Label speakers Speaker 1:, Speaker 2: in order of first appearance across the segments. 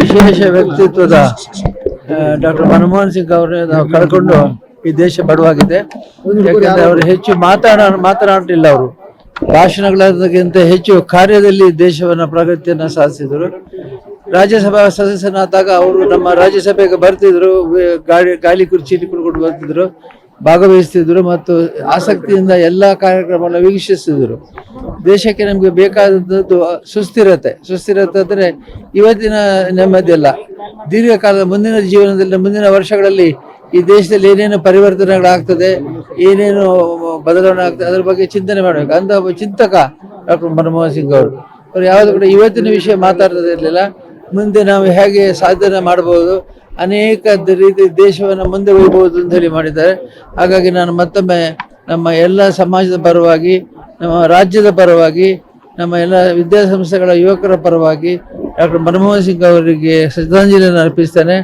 Speaker 1: ವಿಶೇಷ ವ್ಯಕ್ತಿತ್ವದ ಡಾಕ್ಟರ್ ಮನಮೋಹನ್ ಸಿಂಗ್ ಅವರನ್ನು ಕಳ್ಕೊಂಡು ಈ ದೇಶ ಬಡವಾಗಿದೆ. ಯಾಕಂದ್ರೆ ಅವರು ಹೆಚ್ಚು ಮಾತಾಡ, ಮಾತನಾಡಲಿಲ್ಲ ಅವರು. ಭಾಷಣಗಳಾದಕ್ಕಿಂತ ಹೆಚ್ಚು ಕಾರ್ಯದಲ್ಲಿ ದೇಶವನ್ನ, ಪ್ರಗತಿಯನ್ನ ಸಾಧಿಸಿದರು. ರಾಜ್ಯಸಭಾ ಸದಸ್ಯನಾದಾಗ ಅವರು ನಮ್ಮ ರಾಜ್ಯಸಭೆಗೆ ಬರ್ತಿದ್ರು ಗಾಳಿ ಗಾಳಿ ಗಾಲಿ ಕುರ್ಚಿಯಲ್ಲಿ ಕುಳ್ಕೊಂಡು ಬರ್ತಿದ್ರು, ಭಾಗವಹಿಸ್ತಿದ್ರು ಮತ್ತು ಆಸಕ್ತಿಯಿಂದ ಎಲ್ಲ ಕಾರ್ಯಕ್ರಮಗಳನ್ನ ವೀಕ್ಷಿಸ್ತಿದ್ರು ದೇಶಕ್ಕೆ ನಮಗೆ ಬೇಕಾದದ್ದು ಸುಸ್ಥಿರತೆ. ಸುಸ್ಥಿರತೆ ಅಂದರೆ ಇವತ್ತಿನ ನೆಮ್ಮದಿ ಅಲ್ಲ ದೀರ್ಘಕಾಲದ ಮುಂದಿನ ಜೀವನದಲ್ಲಿ, ಮುಂದಿನ ವರ್ಷಗಳಲ್ಲಿ ಈ ದೇಶದಲ್ಲಿ ಏನೇನು ಪರಿವರ್ತನೆಗಳಾಗ್ತದೆ, ಏನೇನು ಬದಲಾವಣೆ ಆಗ್ತದೆ, ಅದ್ರ ಬಗ್ಗೆ ಚಿಂತನೆ ಮಾಡಬೇಕು. ಅಂತ ಒಬ್ಬ ಚಿಂತಕ ಡಾಕ್ಟರ್ ಮನಮೋಹನ್ ಸಿಂಗ್ ಅವರು. ಅವರು ಯಾವುದು ಕೂಡ ಇವತ್ತಿನ ವಿಷಯ ಮಾತಾಡ್ತಿರ್ಲಿಲ್ಲ ಮುಂದೆ ನಾವು ಹೇಗೆ ಸಾಧನೆ ಮಾಡಬಹುದು, ಅನೇಕ ರೀತಿ ದೇಶವನ್ನು ಮುಂದೆ ಹೋಗಬಹುದು ಅಂತ ಹೇಳಿ ಮಾಡಿದ್ದಾರೆ. ಹಾಗಾಗಿ ನಾನು ಮತ್ತೊಮ್ಮೆ ನಮ್ಮ ಎಲ್ಲ ಸಮಾಜದ ಪರವಾಗಿ ನಮ್ಮ ರಾಜ್ಯದ ಪರವಾಗಿ, ನಮ್ಮ ಎಲ್ಲ ವಿದ್ಯಾಸಂಸ್ಥೆಗಳ ಯುವಕರ ಪರವಾಗಿ ಡಾಕ್ಟರ್ ಮನಮೋಹನ್ ಸಿಂಗ್ ಅವರಿಗೆ ಶ್ರದ್ಧಾಂಜಲಿಯನ್ನು ಅರ್ಪಿಸ್ತೇನೆ.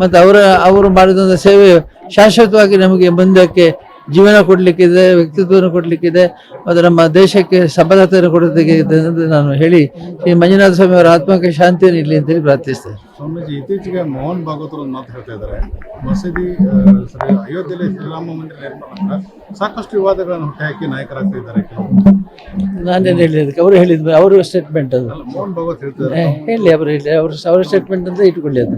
Speaker 1: ಮತ್ತು ಅವರ, ಅವರು ಮಾಡಿದಂಥ ಸೇವೆ ಶಾಶ್ವತವಾಗಿ ನಮಗೆ ಮುಂದಕ್ಕೆ ಜೀವನ ಕೊಡಲಿಕ್ಕಿದೆ ವ್ಯಕ್ತಿತ್ವವನ್ನು ಕೊಡಲಿಕ್ಕಿದೆ ಮತ್ತು ನಮ್ಮ ದೇಶಕ್ಕೆ ಸಬಲತೆಯನ್ನು ಕೊಡೋದಕ್ಕೆ ಇದೆ ಎಂದು ನಾನು ಹೇಳಿ ಈ ಮಂಜುನಾಥ ಸ್ವಾಮಿ ಅವರ ಆತ್ಮಕ್ಕೆ ಶಾಂತಿಯನ್ನು ಇರಲಿ ಅಂತೇಳಿ ಪ್ರಾರ್ಥಿಸ್ತೇನೆ.
Speaker 2: ಸ್ವಾಮೀಜಿ ಇತ್ತೀಚೆಗೆ ಮೋಹನ್ ಭಾಗವತರು ಒಂದು ಮಾತು ಹೇಳ್ತಾ ಇದ್ದಾರೆ. ಮಸೀದಿ ಅಯೋಧ್ಯೆಯಲ್ಲಿ ಶ್ರೀರಾಮ ಮಂದಿರ ನಿರ್ಮಾಣ ಸಾಕಷ್ಟು ವಿವಾದಗಳನ್ನು ಹುಟ್ಟುಹಾಕಿ ನಾಯಕರಾಗ್ತಾ ಇದ್ದಾರೆ
Speaker 1: ನಾನೇನು ಹೇಳಿದ್ದಕ್ಕೆ ಅವರು ಹೇಳಿದ್ರು ಅವರು ಸ್ಟೇಟ್ಮೆಂಟ್ ಅದು.
Speaker 2: ಮೋಹನ್ ಭಾಗವತ್
Speaker 1: ಹೇಳ್ತಾರೆ ಹೇಳಿ ಅವರು ಹೇಳಿ ಅವರು ಅವರ ಸ್ಟೇಟ್ಮೆಂಟ್ ಅಂತ ಇಟ್ಕೊಳ್ಳಿ ಅದು.